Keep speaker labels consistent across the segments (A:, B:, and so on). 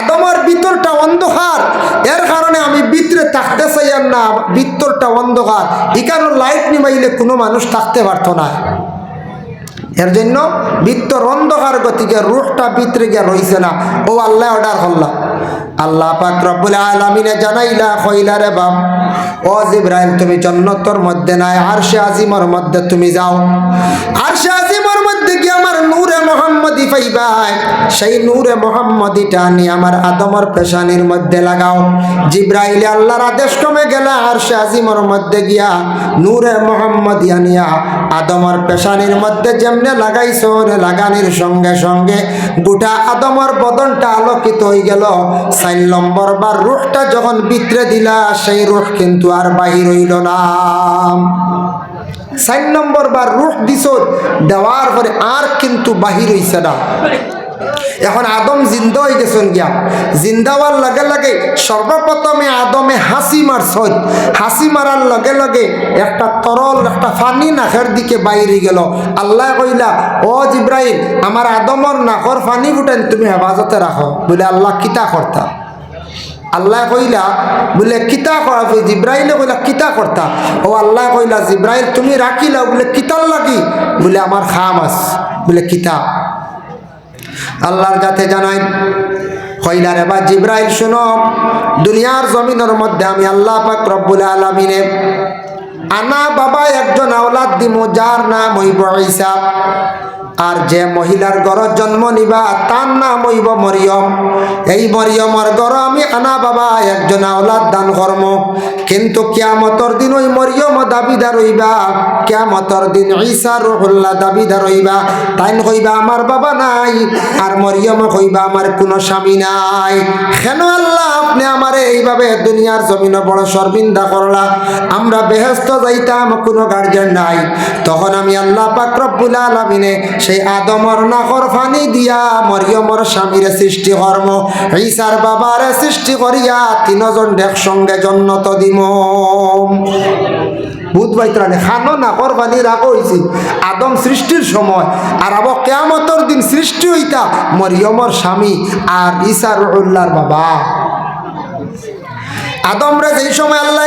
A: আদমের ভিতরটা অন্ধকার। এর কারণে আমি ভিতরে থাকতে চাই আর না, ভিতরটা অন্ধকার। এখানে লাইট নিবাইলে কোনো মানুষ থাকতে পারতো না। এর জন্য ভিতর অন্ধকার গতিকে রুহটা ভিতরে গিয়ে রইছে না। ও আল্লাহ অর্ডার করলাম আল্লাহ পাক রব্বুল আলামিনে জানাইলা, কইলা রে বাপ, ও জিব্রাইল, তুমি জন্নতর মধ্যে নাই, আরশে আজিমর মধ্যে তুমি যাও। আরশে মোহাম্মদি পাইবাই সেই নূরে মোহাম্মদিটা নিয়ে আমার আদমর পেশানির মধ্যে লাগাও। জিব্রাইলে আল্লাহর আদেশ কমে গেলে আরশে আজিমর মধ্যে গিয়া নূরে মোহাম্মদিয়া নিয়া আদমর পেশানির মধ্যে যেমনে লাগাইছো রে লাগানির সঙ্গে সঙ্গে গোটা আদমর বদনটা আলোকিত হয়ে গেল। চার নম্বর বা রুখটা যখন বিতরে দিলা, সেই রুখ কিন্তু আর বাহির হইল না। চার নম্বর বা রুখ দিছ দেওয়ার পরে আর কিন্তু বাহির হইছে না। এখন আদম জিন্দা হয়ে গেছেন গিয়া। জিন্দাওয়ার লগে লগে সর্বপ্রথমে আদমে হাসি মারছন হাসি মারার লগে লগে একটা তরল, একটা ফানি নাকের দিকে বাইরে গেল। আল্লাহ কইলা, ও জিব্রাহিম আমার আদমর নাকর ফানি ফুটেন তুমি হেফাজতে রাখো। বলে, আল্লাহ কিতা করতা? আল্লাহ কইলা, বলে, কিতা করা? জিব্রাইলে কইলা, কিতা করতা? ও আল্লাহ কইলা, জিব্রাইল, তুমি রাখিলা? বলে, কিতার লাগি? বলে, আমার খাম আস বলে, কিতা? আল্লাহর কাছে জানাই কইলার এবার জিব্রাইল, শুনো, দুনিয়ার জমিনের মধ্যে আমি আল্লাহ পাক রব্বুল আলমিনে আনা বাবা একজন আওলাদ দিমু, যার নাম হইব ঈসা। আর যে মহিলার ঘর জন্ম নিবা, তার নাম হইব মরিয়ম। এই মরিয়মর ঘর আমি আনা বাবা, একজন আওলাদ দান কর্ম কিন্তু কিয়ামতর দিন ওই মরিয়ম দাবিদার হইবা কিয়ামতর দিন ঈসা রুহুল্লাহ দাবিদার হইবা। তাইন কইবা আমার বাবা নাই। আর মরিয়ম কইবা আমার কোনো স্বামী নাই। কেন আল্লাহ এইভাবে দুনিয়ার জমিনে বড় শর্মিন্দা করলা। আমরা বেহেস্ত যাইতাম, কোনো গার্জেন নাই। তখন আমি আল্লাহ পাক রব্বুল আলামিনে সেই আদমর নাকর ফানি দিয়া মরিয়মর স্বামীর সৃষ্টি কর্ম ঈসার বাবারে সৃষ্টি করিয়া তিনজন দেখ সঙ্গে জন্নত দিম। আদম সৃষ্টির সময় আর আবার কেয়ামতর দিন সৃষ্টি হইতা মরিয়মর স্বামী আর উল্লার বাবা। আদমরে যেই সময় আল্লাহ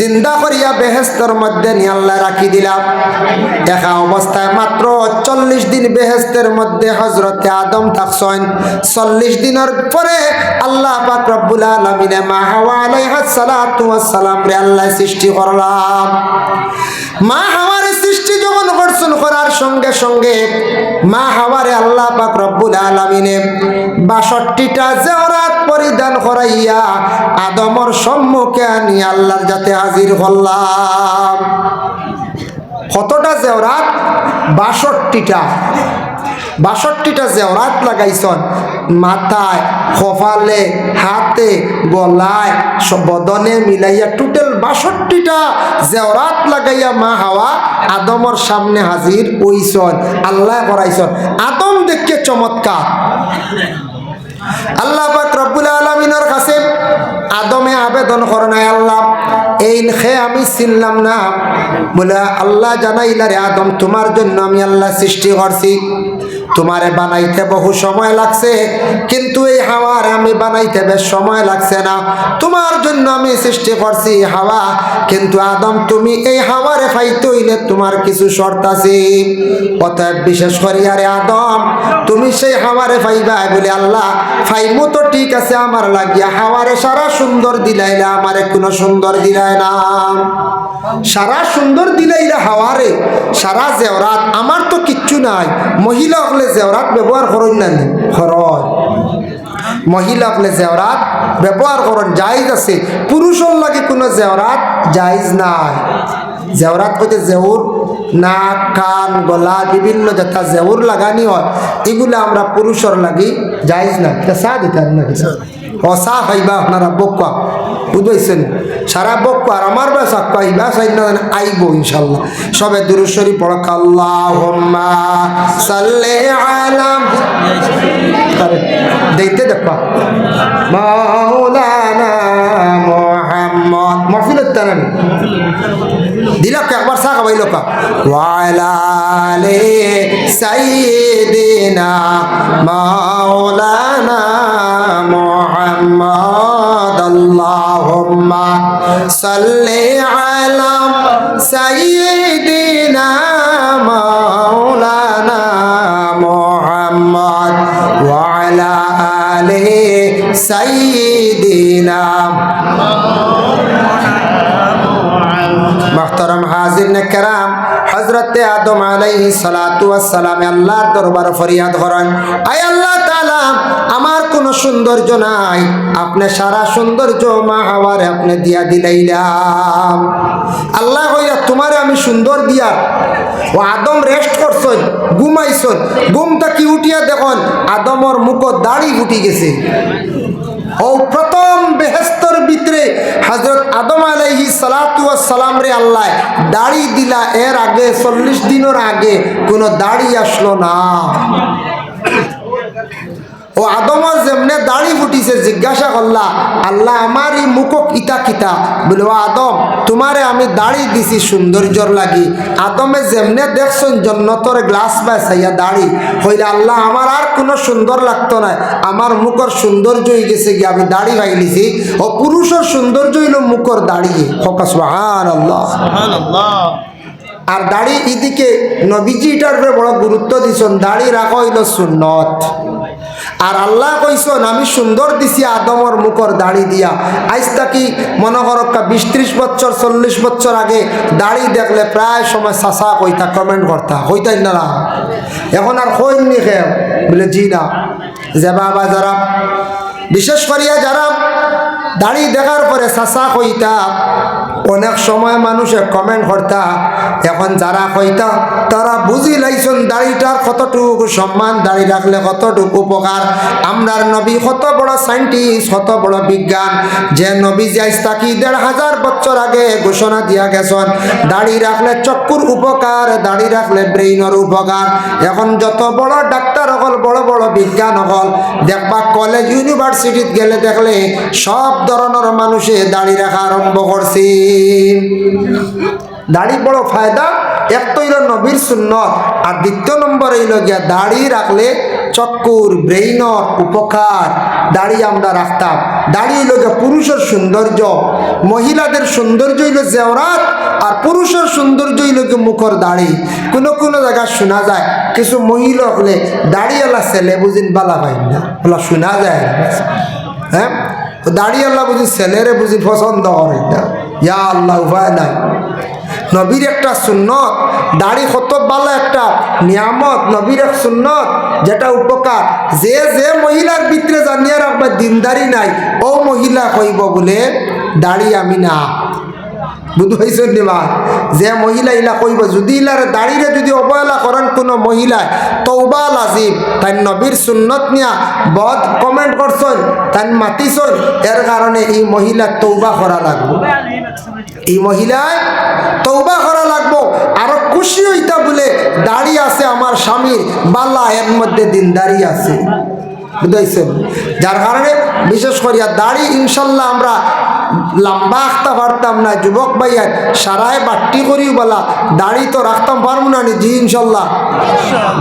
A: জিন্দা করিয়া বেহেস্তর মধ্যে নিয়ে আল্লাহ রাখি দিলাম দেখা অবস্থায় মাত্র চল্লিশ দিন বেহেস্তের মধ্যে হজরতে আদম থাকছেন। চল্লিশ দিনের পরে আল্লাহ পাক আলমিনে মা হাওয়া আলাইহাস সালাতু ওয়াস সালাম রে আল্লাহ সৃষ্টি করলাম। মা হাওয়ার সৃষ্টি যখন করছেন করার সঙ্গে সঙ্গে মা হাওয়ারে আল্লাহ পাক রব্বুল আলমিনে বাষট্টিটা জেওরাত পরিধান করাইয়া আদমর সম্মুখে আনি আল্লাহর যাতে হাজির করলাম কতটা জেওরাত? বাষট্টিটা। বাষট্টিটা জেওরাত লাগাইছন। মাথায়, কপালে, হাতে, গলায় বদনে মিলাইয়া টোটাল বাষট্টিটা জেওরাত লাগাইয়া মা হাওয়া আদমর সামনে হাজির ওইছন আল্লাহ করাইছন আদম দেখকে চমৎকার। আল্লাহ পাক রব্বুল আলমিনের কাছে আদমে আবেদন করে নাই আল্লাহ, এই খে আমি চিনলাম না। বলে, আল্লাহ জানাইলা রে আদম, তোমার জন্য আমি আল্লাহ সৃষ্টি করছি। তোমারে বানাইতে বহু সময় লাগছে, কিন্তু এই হাওয়ার আমি বানাইতে বেশ সময় লাগছে না। তোমার জন্য আমি সৃষ্টি করছি হাওয়া, কিন্তু আদম, তুমি এই হাওয়ারে ফাইতে হইলে তোমার কিছু শর্ত আছে। অতএব বিশেষ করি আরে আদম, তুমি সেই হাওয়ারে ফাইবা বলে আল্লাহ, ফাইমু তো ঠিক আছে আমার লাগিয়া, হাওয়ারে সারা সুন্দর দিলাইলা আমারে কোনো সুন্দর দিলাই না। সারা সুন্দর দিলাইলা হাওয়ারে, সারা জেওরাত আমার তো কিচ্ছু নাই। মহিলা হলে জেওরাত ব্যবহার করুন না খরচ মহিলা হলে জেওরাত ব্যবহার করুন জায়জ আছে। পুরুষের লাগে কোনো জেওরাত জায়জ নাই। জেওরাত কইতে জেউর নাক কান গলা, বিভিন্ন যেটা জেউর লাগানি হয়। এগুলো আমরা পুরুষের লাগি জায়জ না এটা চা দিতে না চা খাইবা আপনারা বকুয়া বুঝবাইছেন সারা বকু আর আমার বাসা কইবা সাইন না আইব ইনশাল্লাহ। সবে দুরুশ্বরী পড়ক আল্লাহুম্মা সাল্লি আলা আরে, দেখতে দেখবা মাওলানা মুহাম্মদ। محمد اللهم صل على سيدنا مولانا محمد وعلى آل سيدنا محترم হাজির নেকরাম হজরতে আদম আলাইহি সালাতু সালাম আল্লাহর দরবার ফরিয়াদ করেন আয় আল্লাহ তাআলা আমার কোনো সৌন্দর্য নাই। আপনি সারা সৌন্দর্য মা হাওয়ার আপনি দিয়া দিলাইলাম। আল্লাহ কইয়া তোমারে আমি সুন্দর দিয়া ও আদম রেস্ট করছন ঘুমাইছন ঘুমটা কি উঠিয়া দেখুন, আদমর মুখত দাড়ি উঠি গেছে। ও প্রথম বেহেস্তর ভিতরে হজরত আদম আলাইহি সালাম রে আল্লাহ দাড়ি দিলা। এর আগে চল্লিশ দিনের আগে কোনো দাড়ি আসলো না। ও আদমর যেমনে দাড়ি ফুটিছে জিজ্ঞাসা করলা আল্লাহ আমার এই মুখক ইতা কিতা? বলে ও আদম তোমারে আমি দাড়ি দিছি সৌন্দর্যর লাগি। আদমে যেমনে দেখছেন জন্নতর গ্লাস বা সাইয়া দাড়ি। হইলে আল্লাহ আমার আর কোনো সুন্দর লাগতো না আমার মুখর সৌন্দর্য হয়ে গেছে গিয়ে আমি দাড়ি ভাইলিছি ও পুরুষের সৌন্দর্য হইল মুখর দাড়ি। ফকাস মহান আল্লাহ আর দাড়ি এদিকে নবীজি এটার বড় গুরুত্ব দিছেন দাড়ি রাখা হইল সুন্নত। আর আল্লাহ কইসন, আমি সুন্দর দিছি আদমর মুখর দাড়ি দিয়া। আজ তাকি মনে করক্কা বিশ ত্রিশ বছর, চল্লিশ বছর আগে দাড়ি দেখলে প্রায় সময় চাষা কইতা কমেন্ট করতা। হইতাই না। এখন আর হইনি খেয়ে বলে, জি না। যে বাবা যারা, বিশেষ করিয়া যারা দাড়ি দেখার পরে চাষা কইতা অনেক সময় মানুষে কমেন্ট করতা, এখন যারা কইতা, তারা বুঝি লাইছন দাড়িটার কতটুকু সম্মান, দাড়ি রাখলে কতটুকু উপকার। আমরার নবী কত বড় সাইন্টিস্ট কত বড় বিজ্ঞান। যে নবী যাইস তাকি দেড় হাজার বছর আগে ঘোষণা দিয়া গেছেন, দাড়ি রাখলে চক্ষুর উপকার, দাড়ি রাখলে ব্রেইনের উপকার। এখন যত বড় ডাক্তার হল বড় বড় বিজ্ঞান হল দেখবা কলেজ ইউনিভার্সিটিত গেলে দেখলে সব ধরনের মানুষে দাড়ি রাখা আরম্ভ করছে। দাড়ি বড় ফায়দা, এক তো হইল নবীর সুন্নত। আর দ্বিতীয় নম্বর হইল গিয়া, দাড়ি রাখলে চক্কুর ব্রেইনর উপকার, দাড়ি আমরা রাখতাম। দাড়ি হইল গিয়া পুরুষের সৌন্দর্য, মহিলাদের সৌন্দর্য হইল জেওরাত, আর পুরুষের সৌন্দর্য হইল গিয়ে মুখর দাড়ি। কোনো কোনো জায়গায় শোনা যায়, কিছু মহিলা হলে দাড়িওয়ালা ছেলে বুঝিন বালা পাই না ওলা শোনা যায় হ্যাঁ? দাড়িওয়ালা বুঝি ছেলেরে বুঝি পছন্দ করে না। ইয়া আল্লাহ, উপায় নাই। নবীর একটা সুন্নত, দাড়ি কত ভালো একটা নিয়ামত, নবীর এক সুন্নত, যেটা উপকার। যে যে মহিলার ভিতরে জানিয়ে রাখবে, দিনদারি নাই, ও মহিলা কইব বলে, দাড়ি আমি না। বুধ হয়েছেন নিবা যে মহিলা ইলা কইব, যদি ইলার দাড়িরে যদি অবহেলা করেন কোনো মহিলায় তৌবা লাজিব তাই নবীর সুন্নত নিয়া বদ কমেন্ট করছেন তাই মাতিছেন। এর কারণে এই মহিলা তৌবা করা লাগবে। এই মহিলায় তৌবা করা লাগবো। আরও খুশি হইতা বলে দাড়ি আছে আমার স্বামীর বাল্লা এর মধ্যে দিনদারি আছে। বুঝাইছেন? যার কারণে বিশেষ করিয়া দাড়ি ইনশাল্লাহ আমরা লম্বা আঁকতে পারতাম না, যুবক ভাইয়ার সারায় বাট্টি করি বলা, দাড়ি তো রাখতাম পারব না জি ইনশাল্লাহ।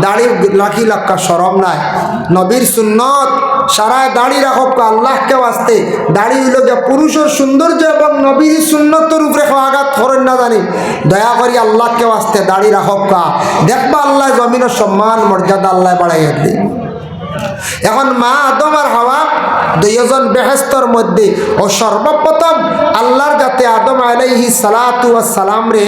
A: দাড়ি লাখি লাক্কা সরম নাই। নবীর সুন্নত সারায় দাড়ি রাখব আল্লাহকে আসতে দাড়ি হইল যে পুরুষের সৌন্দর্য এবং নবীর সুন্নতর উপরে আঘাত করেন না জানি। দয়া করি আল্লাহকে আসতে দাড়ি রাখব কা। দেখবা আল্লাহ জমিনের সম্মান, মর্যাদা আল্লাহ বাড়াইয়া দিই এখন মা আদম আর হাওয়া দুইজন বেহেস্তর মধ্যে ও সর্বপ্রথম আল্লাহর যাতে আদম আলাইহি সালাতু সালাম রে